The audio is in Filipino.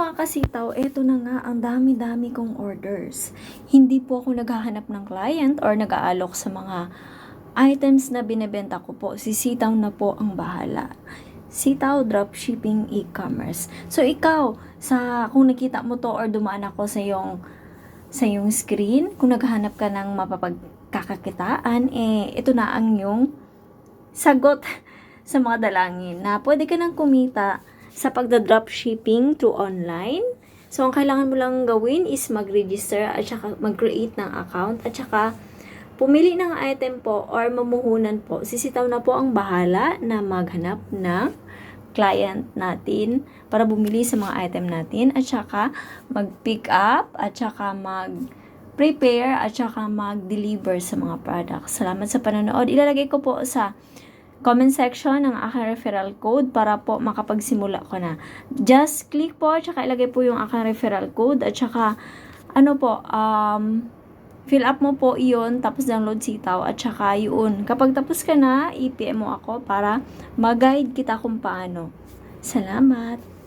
mga kasitaw, eto na nga, ang dami-dami kong orders. Hindi po ako naghahanap ng client or nag-aalok sa mga items na binebenta ko po. Si Sitaw na po ang bahala. Sitaw Dropshipping E-Commerce. So, ikaw, sa, kung nakita mo to or dumaan ako sa yung sa yung screen, kung naghahanap ka ng mapapagkakakitaan, eh, ito na ang yung sagot sa mga dalangin na pwede ka nang kumita sa pagda-dropshipping through online. So, ang kailangan mo lang gawin is mag-register at saka mag-create ng account at saka pumili ng item po or mamuhunan po. Sisitaw na po ang bahala na maghanap ng client natin para bumili sa mga item natin at saka mag-pick up at saka mag prepare at saka mag-deliver sa mga products. Salamat sa panonood. Ilalagay ko po sa comment section ng aking referral code para po makapagsimula ko na. Just click po, at saka ilagay po yung aking referral code at saka ano po, um, fill up mo po iyon, tapos download sitaw at saka yun. Kapag tapos ka na, i-PM mo ako para mag-guide kita kung paano. Salamat!